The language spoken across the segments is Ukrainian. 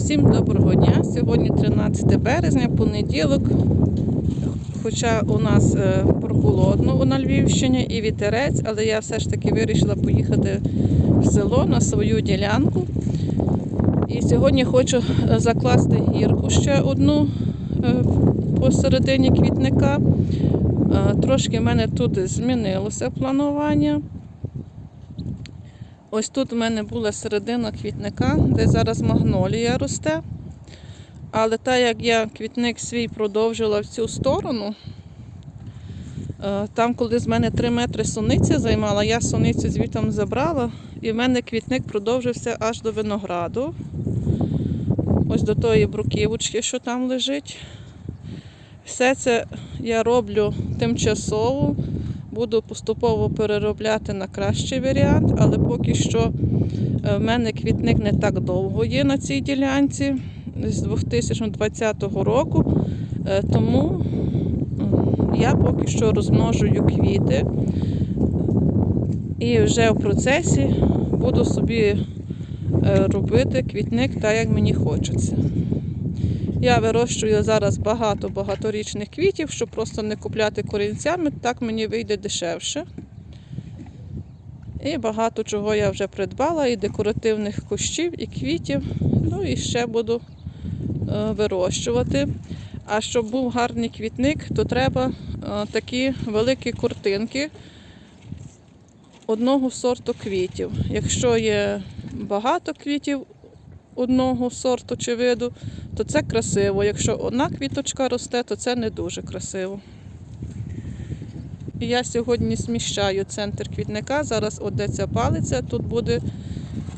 Усім доброго дня. Сьогодні 13 березня, понеділок. Хоча у нас е, прохолодно на Львівщині і вітерець, але я все ж таки вирішила поїхати в село на свою ділянку. І сьогодні хочу е, закласти гірку ще одну е, посередині квітника. Трошки в мене тут змінилося планування. Ось тут у мене була середина квітника, де зараз магнолія росте. Але так як я квітник свій продовжила в цю сторону, е, там, коли з мене 3 метри суниця займала, я суницю звітом забрала, і в мене квітник продовжився аж до винограду. Ось до тої бруківочки, що там лежить. Все це я роблю тимчасово. Буду поступово переробляти на кращий варіант, але поки що е, в мене квітник не так довго є на цій ділянці з 2020 року. Е, Тому я поки що розмножую квіти і вже в процесі буду собі е, робити квітник так, як мені хочеться. Я вирощую зараз багато багаторічних квітів, щоб просто не купляти корінцями, так мені вийде дешевше. І багато чого я вже придбала, і декоративних кущів, і квітів. Ну і ще буду е, вирощувати. А щоб був гарний квітник, то треба е, такі великі куртинки одного сорту квітів. Якщо є багато квітів одного сорту чи виду, то це красиво. Якщо одна квіточка росте, то це не дуже красиво. І я сьогодні зміщаю центр квітника. Зараз ця палиця, тут буде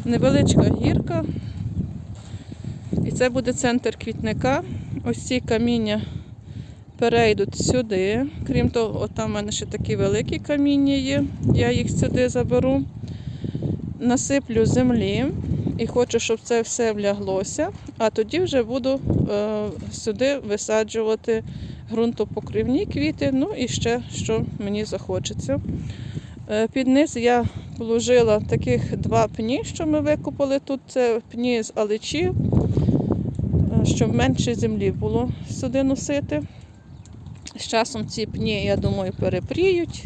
невеличка гірка. І це буде центр квітника. Ось ці каміння перейдуть сюди. Крім того, от там в мене ще такі великі каміння є. Я їх сюди заберу. Насиплю землі і хочу, щоб це все вляглося. А тоді вже буду е, сюди висаджувати ґрунтопокривні квіти, ну і ще що мені захочеться. Е, під низ я положила таких два пні, що ми викопали тут. Це пні з аличі, е, щоб менше землі було сюди носити. З часом ці пні, я думаю, перепріють.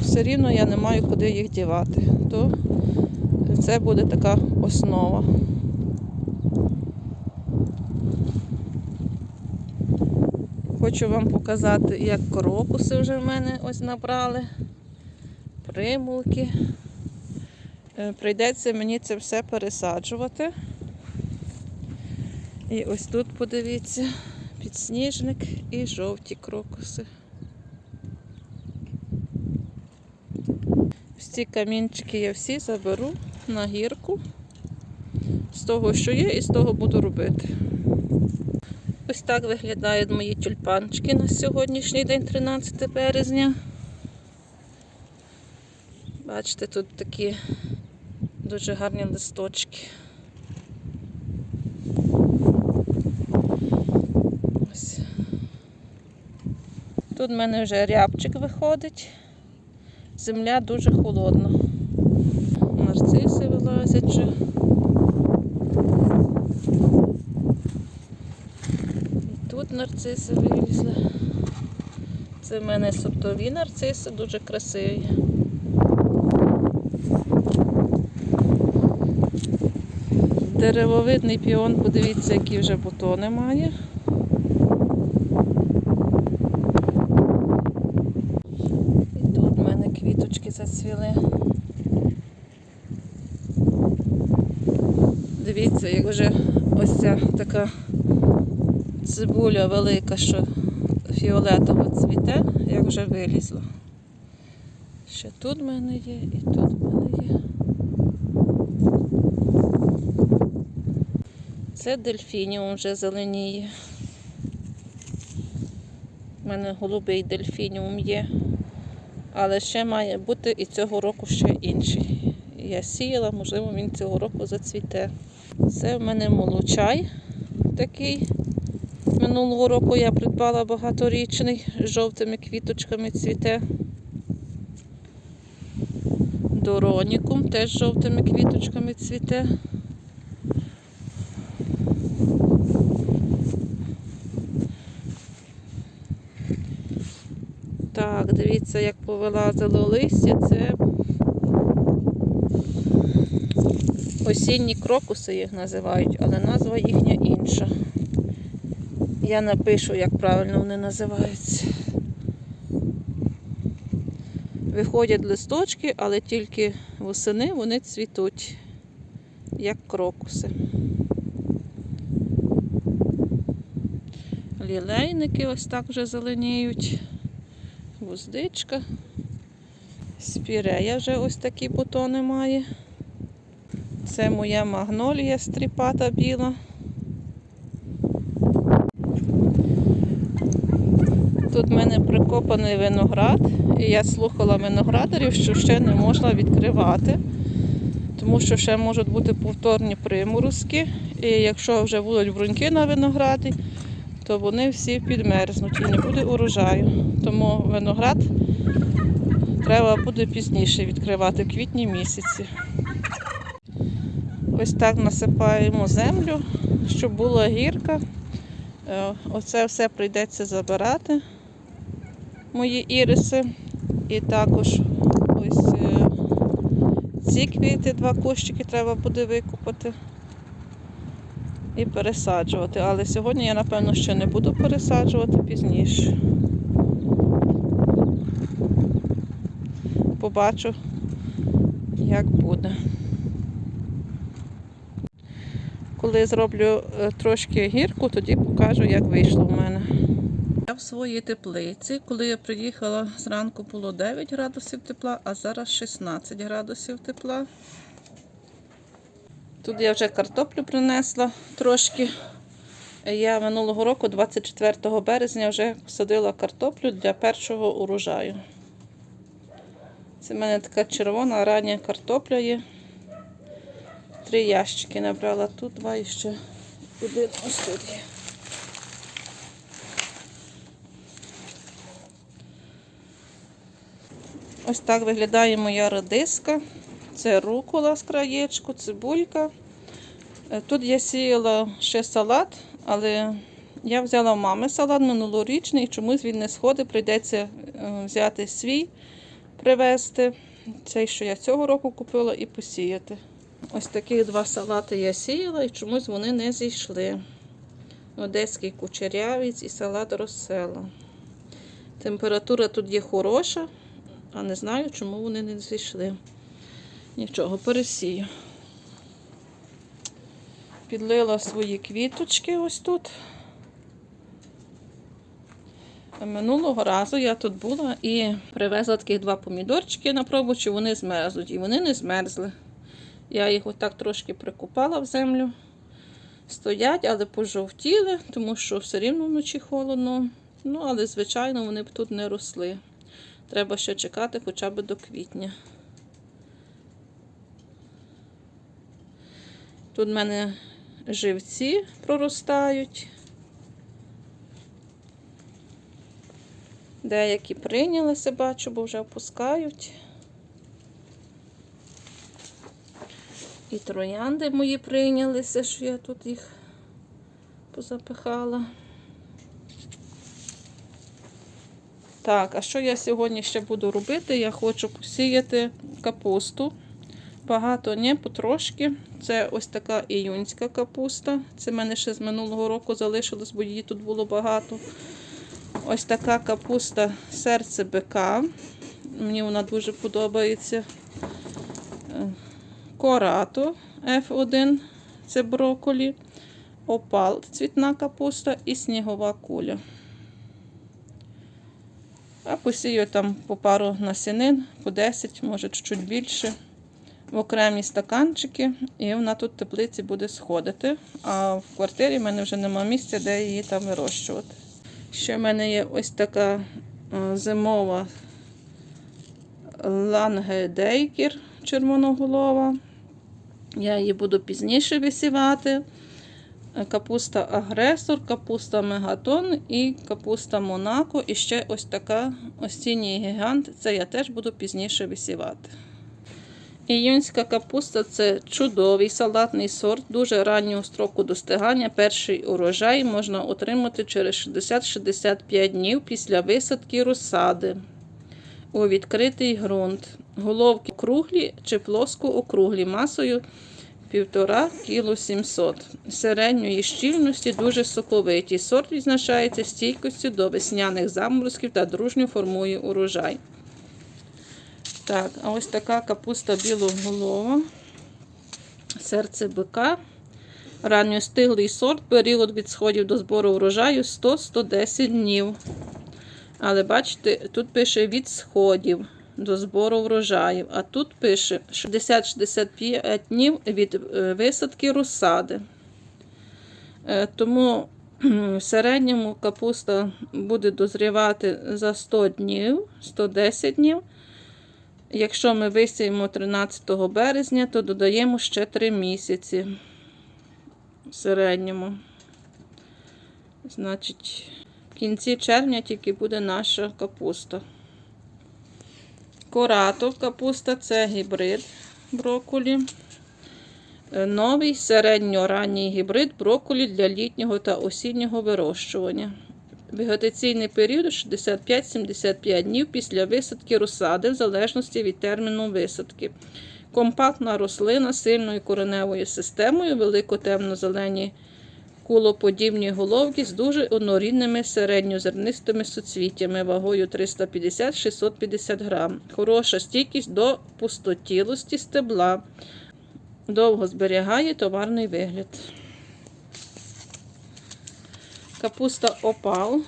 Все рівно я не маю куди їх дівати, то це буде така основа. Хочу вам показати, як крокуси вже в мене ось набрали, примулки. Е, Прийдеться мені це все пересаджувати. І ось тут подивіться, підсніжник і жовті крокуси. Ці камінчики я всі заберу на гірку. З того, що є, і з того буду робити. Ось так виглядають мої тюльпанчики на сьогоднішній день, 13 березня. Бачите, тут такі дуже гарні листочки. Ось. Тут в мене вже рябчик виходить. Земля дуже холодна. Нарциси вилазять. І тут нарциси вилізли. Це в мене сортові нарциси, дуже красиві. Деревовидний піон, подивіться, які вже бутони має. І тут в мене квіточки. Дивіться, як вже ось ця така цибуля велика, що фіолетово цвіте, як вже вилізла. Ще тут в мене є і тут в мене є. Це дельфініум вже зеленіє. У мене голубий дельфініум є. Але ще має бути і цього року ще інший. Я сіяла, можливо, він цього року зацвіте. Це в мене молочай такий. Минулого року я придбала багаторічний з жовтими квіточками цвіте. Доронікум теж жовтими квіточками цвіте. Так, дивіться, як повилазило листя. Це осінні крокуси їх називають, але назва їхня інша. Я напишу, як правильно вони називаються. Виходять листочки, але тільки восени вони цвітуть, як крокуси. Лілейники ось так вже зеленіють. Гвоздичка. Спірея вже ось такі бутони має. Це моя магнолія стріпата біла. Тут в мене прикопаний виноград, і я слухала виноградарів, що ще не можна відкривати, тому що ще можуть бути повторні приморозки. І якщо вже будуть бруньки на винограді, то вони всі підмерзнуть і не буде урожаю. Тому виноград треба буде пізніше відкривати в квітні місяці. Ось так насипаємо землю, щоб була гірка. Е, Оце все прийдеться забирати, мої іриси. І також ось е, ці квіти, два кущики треба буде викупати і пересаджувати. Але сьогодні я, напевно, ще не буду пересаджувати пізніше. Побачу, як буде. Коли зроблю е, трошки гірку, тоді покажу, як вийшло в мене. Я в своїй теплиці, коли я приїхала зранку було 9 градусів тепла, а зараз 16 градусів тепла. Тут я вже картоплю принесла трошки. Я минулого року, 24 березня, вже посадила картоплю для першого урожаю. Це в мене така червона рання картопля є. Три ящики набрала тут, два і ще один ось тут є. Ось так виглядає моя редиска. Це рукола з краєчку, цибулька. Е, Тут я сіяла ще салат, але я взяла в мами салат минулорічний, чомусь він не сходить, прийдеться е, взяти свій, привезти. Цей, що я цього року купила, і посіяти. Ось такі два салати я сіяла і чомусь вони не зійшли. Одеський кучерявець і салат розсела. Температура тут є хороша, а не знаю, чому вони не зійшли. Нічого, пересію. Підлила свої квіточки ось тут. Минулого разу я тут була і привезла таких два помідорчики на пробу, чи вони змерзнуть. І вони не змерзли. Я їх отак трошки прикопала в землю. Стоять, але пожовтіли, тому що все рівно вночі холодно. Ну, але, звичайно, вони б тут не росли. Треба ще чекати хоча б до квітня. Тут в мене живці проростають. Деякі прийнялися, бачу, бо вже опускають. І троянди мої прийнялися, що я тут їх позапихала. Так, а що я сьогодні ще буду робити? Я хочу посіяти капусту. Багато не, потрошки. Це ось така іюнська капуста. Це в мене ще з минулого року залишилось, бо її тут було багато. Ось така капуста серце бика. Мені вона дуже подобається. Е, Корато F1 це броколі, опал цвітна капуста і снігова куля. А посію там по пару насінин, по 10, може чуть більше. В окремі стаканчики, і вона тут в теплиці буде сходити. А в квартирі в мене вже нема місця, де її там вирощувати. Ще в мене є ось така е, зимова лангедейкір червоноголова. Я її буду пізніше висівати. Капуста агресор, капуста мегатон і капуста Монако. І ще ось така осінній гігант. Це я теж буду пізніше висівати. Іюнська капуста це чудовий салатний сорт, дуже раннього строку достигання. Перший урожай можна отримати через 60-65 днів після висадки розсади у відкритий ґрунт. Головки круглі чи плоско округлі масою 1,5 кг середньої щільності, дуже соковиті. Сорт відзначається стійкістю до весняних заморозків та дружньо формує урожай. Так, а ось така капуста білоголова, серце бика. Ранньостиглий сорт, період від сходів до збору врожаю 100-110 днів. Але бачите, тут пише від сходів до збору врожаїв, а тут пише 60-65 днів від е, висадки розсади. Е, Тому в середньому капуста буде дозрівати за 100 днів, 110 днів. Якщо ми висіємо 13 березня, то додаємо ще 3 місяці в середньому. Значить, в кінці червня тільки буде наша капуста. Корато капуста це гібрид брокколі. Е, Новий середньоранній гібрид брокколі для літнього та осіннього вирощування. Вегетаційний період 65-75 днів після висадки розсади, в залежності від терміну висадки. Компактна рослина з сильною кореневою системою, велико-темно-зелені кулоподібні головки з дуже однорідними середньозернистими суцвіттями вагою 350-650 грам. Хороша стійкість до пустотілості стебла. Довго зберігає товарний вигляд. Капуста опал.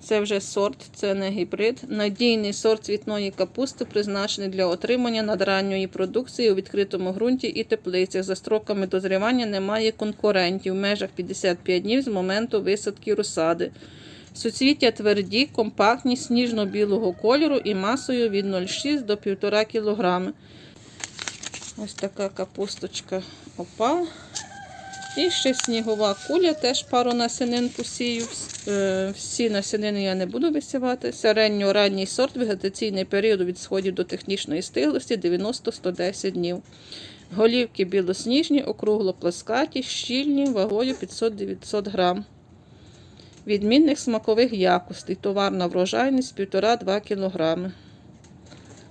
Це вже сорт, це не гібрид. Надійний сорт цвітної капусти, призначений для отримання надранньої продукції у відкритому ґрунті і теплицях. За строками дозрівання немає конкурентів в межах 55 днів з моменту висадки розсади. Суцвіття тверді, компактні, сніжно-білого кольору і масою від 0,6 до 1,5 кг. Ось така капусточка опал. І ще снігова куля, теж пару насінин посію. Е, Всі насінини я не буду висівати. Середньо-ранній сорт, вегетаційний період від сходів до технічної стиглості 90-110 днів. Голівки білосніжні, округло-плескаті, щільні, вагою 500-900 грам. Відмінних смакових якостей. Товарна врожайність 1,5-2 кг.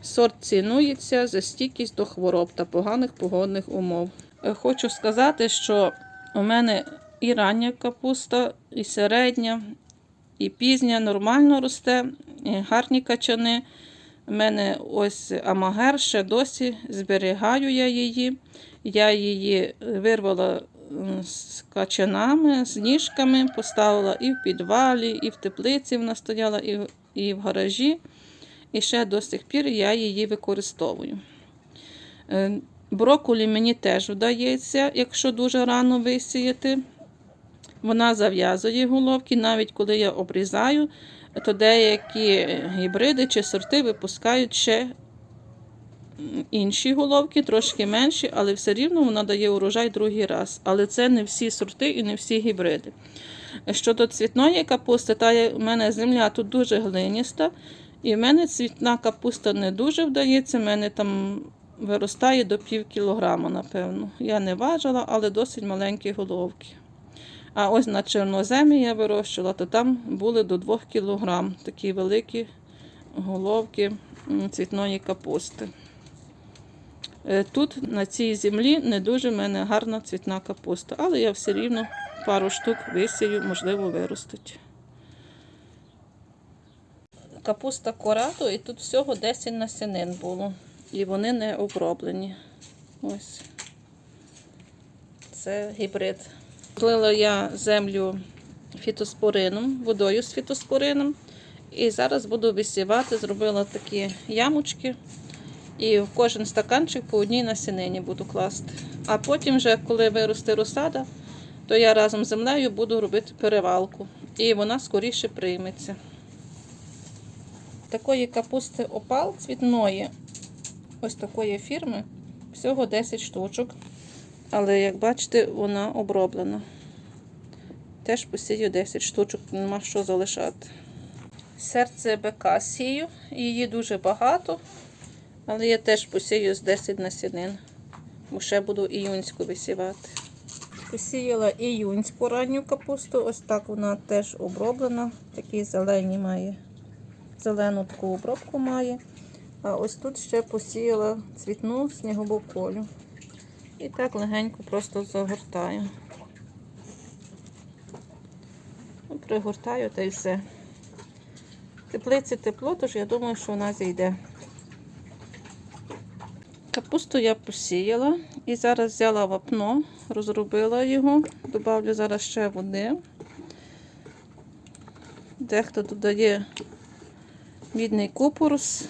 Сорт цінується за стійкість до хвороб та поганих погодних умов. Е, Хочу сказати, що у мене і рання капуста, і середня, і пізня нормально росте, і гарні качани. У мене ось амагер ще досі зберігаю я її. Я її вирвала з качанами, з ніжками, поставила і в підвалі, і в теплиці вона стояла, і в, і в гаражі. І ще до сих пір я її використовую. Брокколі мені теж вдається, якщо дуже рано висіяти. Вона зав'язує головки, навіть коли я обрізаю, то деякі гібриди чи сорти випускають ще інші головки, трошки менші, але все рівно вона дає урожай другий раз. Але це не всі сорти і не всі гібриди. Щодо цвітної капусти, та у мене земля тут дуже глиніста, і в мене цвітна капуста не дуже вдається. У мене там виростає до пів кілограма, напевно. Я не важила, але досить маленькі головки. А ось на чорноземі я вирощувала, то там були до 2 кілограм такі великі головки цвітної капусти. Е, Тут на цій землі не дуже в мене гарна цвітна капуста, але я все рівно пару штук висію, можливо, виростуть. Капуста корадо, і тут всього 10 насінин було. І вони не оброблені. Ось. Це гібрид. Плила я землю фітоспорином, водою з фітоспорином. І зараз буду висівати, зробила такі ямочки. І в кожен стаканчик по одній насінині буду класти. А потім, вже, коли виросте розсада, то я разом з землею буду робити перевалку. І вона скоріше прийметься. Такої капусти опал цвітної, ось такої фірми, всього 10 штучок. Але, як бачите, вона оброблена. Теж посію 10 штучок, нема що залишати. Серце бика сію, її дуже багато. Але я теж посію з 10 насінин, бо ще буду іюнську висівати. Посіяла іюнську ранню капусту, ось так вона теж оброблена. Такі зелені має, зелену таку обробку має. А ось тут ще посіяла цвітну снігову полю. І так легенько просто загортаю. Ну, Пригортаю та й все. Теплиці тепло, тож я думаю, що вона зійде. Капусту я посіяла і зараз взяла вапно, розробила його, додавлю зараз ще води. Дехто додає мідний купорус.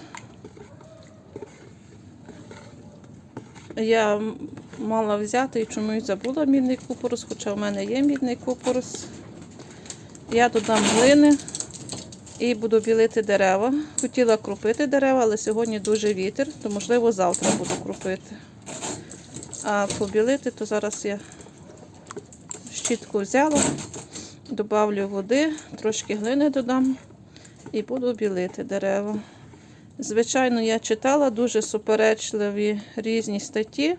Я мала взяти і чомусь забула мідний купорус, хоча в мене є мідний купорус. Я додам глини і буду білити дерева. Хотіла крупити дерева, але сьогодні дуже вітер, то можливо завтра буду крупити. А побілити, то зараз я щітку взяла, додавлю води, трошки глини додам і буду білити дерева. Звичайно, я читала дуже суперечливі різні статті,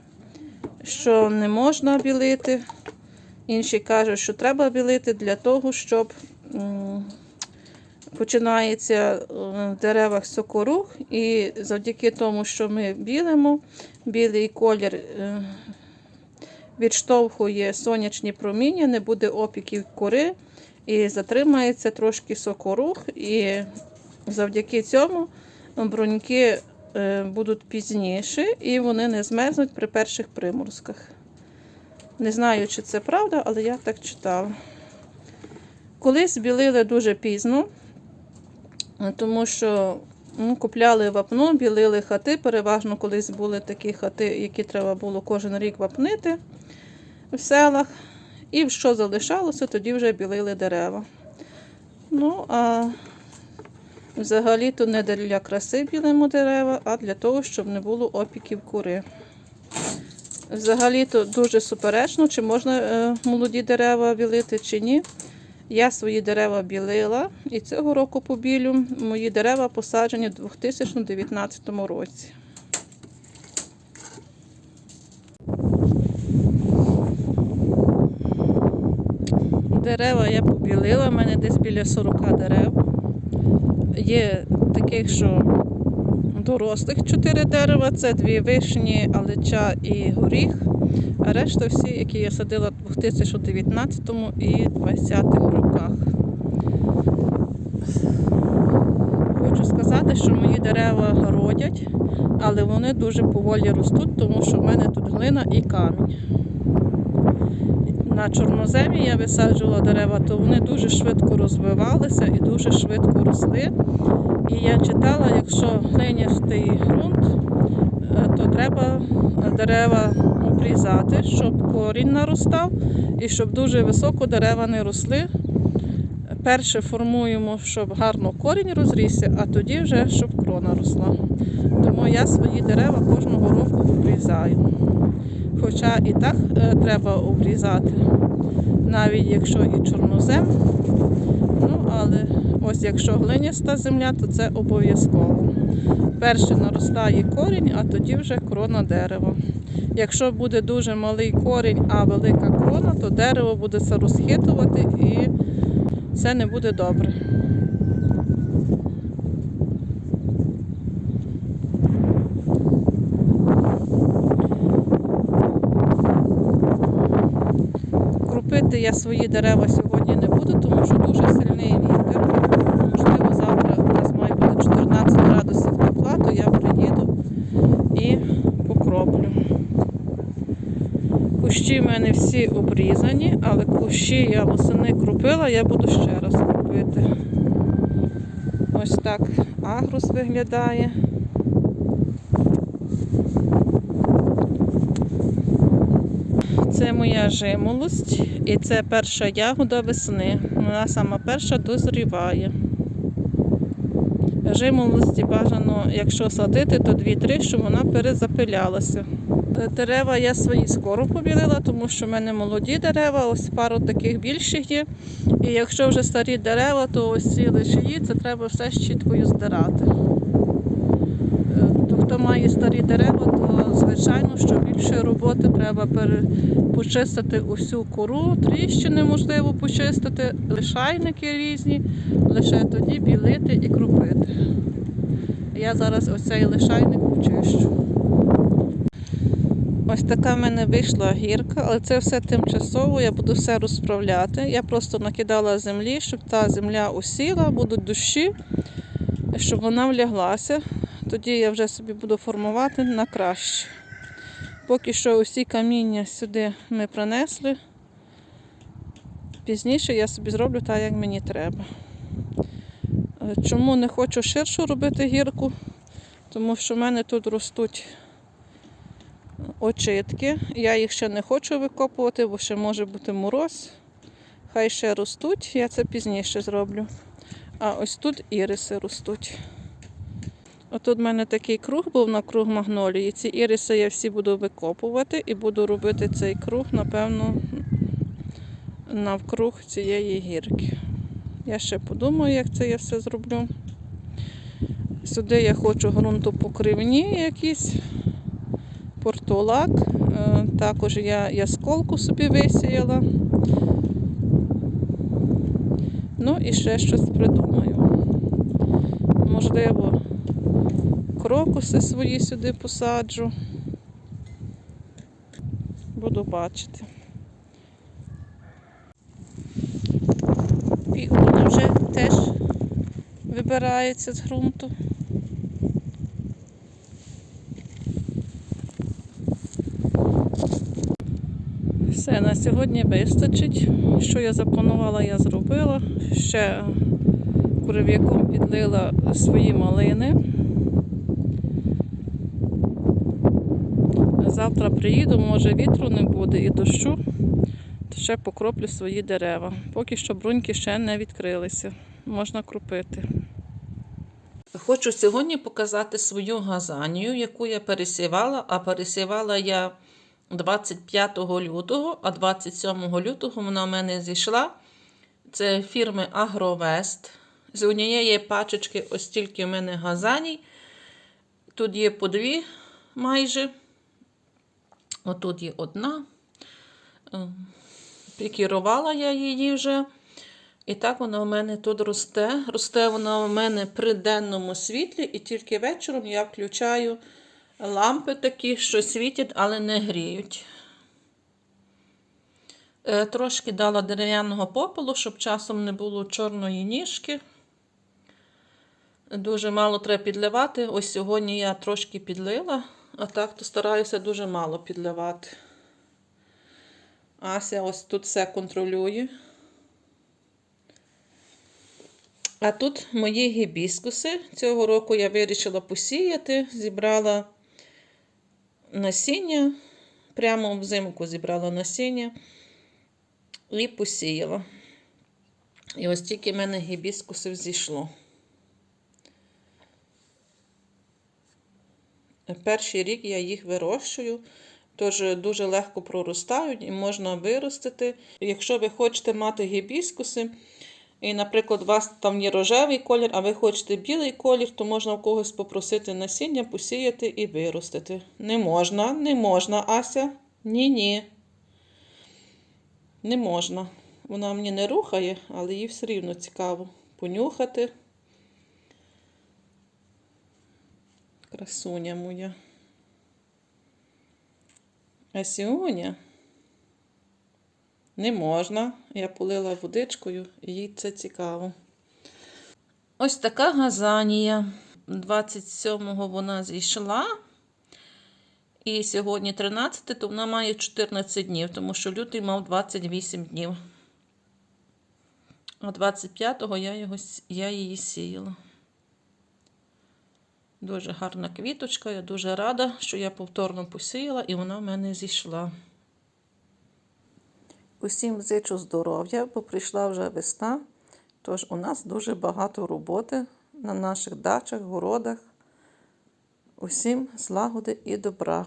що не можна білити. Інші кажуть, що треба білити для того, щоб починається е, в деревах сокорух, і завдяки тому, що ми білимо, білий колір е, відштовхує сонячні проміння, не буде опіків кори і затримається трошки сокорух, і завдяки цьому бруньки е, будуть пізніші і вони не змерзнуть при перших приморозках. Не знаю, чи це правда, але я так читала. Колись білили дуже пізно, тому що ну, купляли вапно, білили хати. Переважно колись були такі хати, які треба було кожен рік вапнити в селах. І що залишалося, тоді вже білили дерева. Ну, а взагалі-то не для краси білимо дерева, а для того, щоб не було опіків кури. Взагалі-то дуже суперечно, чи можна е, молоді дерева білити, чи ні. Я свої дерева білила і цього року побілю. Мої дерева посаджені в 2019 році. Дерева я побілила, в мене десь біля 40 дерев. Є таких, що дорослих 4 дерева, це дві вишні, алеча і горіх. А решта всі, які я садила в 2019 і 2020 роках. Хочу сказати, що мої дерева родять, але вони дуже поволі ростуть, тому що в мене тут глина і камінь. На чорноземі я висаджувала дерева, то вони дуже швидко розвивалися і дуже швидко росли. І я читала, якщо глиністий ґрунт, е, то треба дерева обрізати, щоб корінь наростав і щоб дуже високо дерева не росли. Перше формуємо, щоб гарно корінь розрісся, а тоді вже щоб крона росла. Тому я свої дерева кожного року обрізаю. Хоча і так е, треба обрізати, навіть якщо і чорнозем. Ну, але ось якщо глиняста земля, то це обов'язково. Перше наростає корінь, а тоді вже крона дерева. Якщо буде дуже малий корінь, а велика крона, то дерево буде це розхитувати і це не буде добре. Крупити я свої дерева сьогодні не буду, тому що дуже сильний вітер. Можливо, завтра у нас має бути 14 градусів тепла, то я приїду і покроплю. Кущі в мене всі обрізані, але кущі я восени крупила, я буду ще раз кропити. Ось так агрус виглядає. Це моя жимолость і це перша ягода весни. Вона сама перша дозріває. Жимолості бажано, якщо садити, то 2-3, щоб вона перезапилялася. Дерева я свої скоро побілила, тому що в мене молоді дерева, ось пару таких більших є. І якщо вже старі дерева, то ось ці лишії, це треба все щіткою здирати. Має старі дерева, то звичайно, що більше роботи треба почистити усю кору, тріщини можливо почистити, лишайники різні, лише тоді білити і крупити. Я зараз оцей лишайник почищу. Ось така в мене вийшла гірка, але це все тимчасово, я буду все розправляти. Я просто накидала землі, щоб та земля усіла, будуть дощі, щоб вона вляглася. Тоді я вже собі буду формувати на краще. Поки що усі каміння сюди ми принесли. Пізніше я собі зроблю так, як мені треба. Е, Чому не хочу ширшу робити гірку? Тому що в мене тут ростуть очитки. Я їх ще не хочу викопувати, бо ще може бути мороз. Хай ще ростуть, я це пізніше зроблю. А ось тут іриси ростуть. Отут в мене такий круг був на круг магнолії. Ці іриси я всі буду викопувати і буду робити цей круг, напевно, навкруг цієї гірки. Я ще подумаю, як це я все зроблю. Сюди я хочу ґрунтопокривні якісь, портулак. Е, Також я ясколку собі висіяла. Ну і ще щось придумаю. Можливо, крокуси свої сюди посаджу. Буду бачити. Пігони вже теж вибираються з ґрунту. Все, на сьогодні вистачить. Що я запланувала, я зробила. Ще курив'яком підлила свої малини. Завтра приїду, може вітру не буде і дощу, то ще покроплю свої дерева. Поки що бруньки ще не відкрилися. Можна крупити. Хочу сьогодні показати свою газанію, яку я пересівала, а пересівала я 25 лютого, а 27 лютого вона в мене зійшла. Це фірми Агровест. З однієї пачечки ось тільки в мене газаній. Тут є по дві майже. Отут є одна. Е, Пікірувала я її вже. І так вона у мене тут росте. Росте вона у мене при денному світлі, і тільки вечором я включаю лампи такі, що світять, але не гріють. Е, Трошки дала дерев'яного попелу, щоб часом не було чорної ніжки. Дуже мало треба підливати. Ось сьогодні я трошки підлила, а так то стараюся дуже мало підливати. Ася ось тут все контролює. А тут мої гібіскуси. Цього року я вирішила посіяти, зібрала насіння, прямо взимку зібрала насіння і посіяла. І ось тільки в мене гібіскусів зійшло. Перший рік я їх вирощую, тож дуже легко проростають і можна виростити. Якщо ви хочете мати гібіскуси, і, наприклад, у вас там є рожевий колір, а ви хочете білий колір, то можна в когось попросити насіння, посіяти і виростити. Не можна, не можна, Ася. Ні-ні. Не можна. Вона мені не рухає, але їй все рівно цікаво понюхати. Красуня моя. Асюня. Не можна. Я полила водичкою, їй це цікаво. Ось така газанія. 27-го вона зійшла. І сьогодні 13, то вона має 14 днів, тому що лютий мав 28 днів. А 25-го я, його, я її сіяла. Дуже гарна квіточка, я дуже рада, що я повторно посіяла і вона в мене зійшла. Усім зичу здоров'я, бо прийшла вже весна, тож у нас дуже багато роботи на наших дачах, городах. Усім злагоди і добра.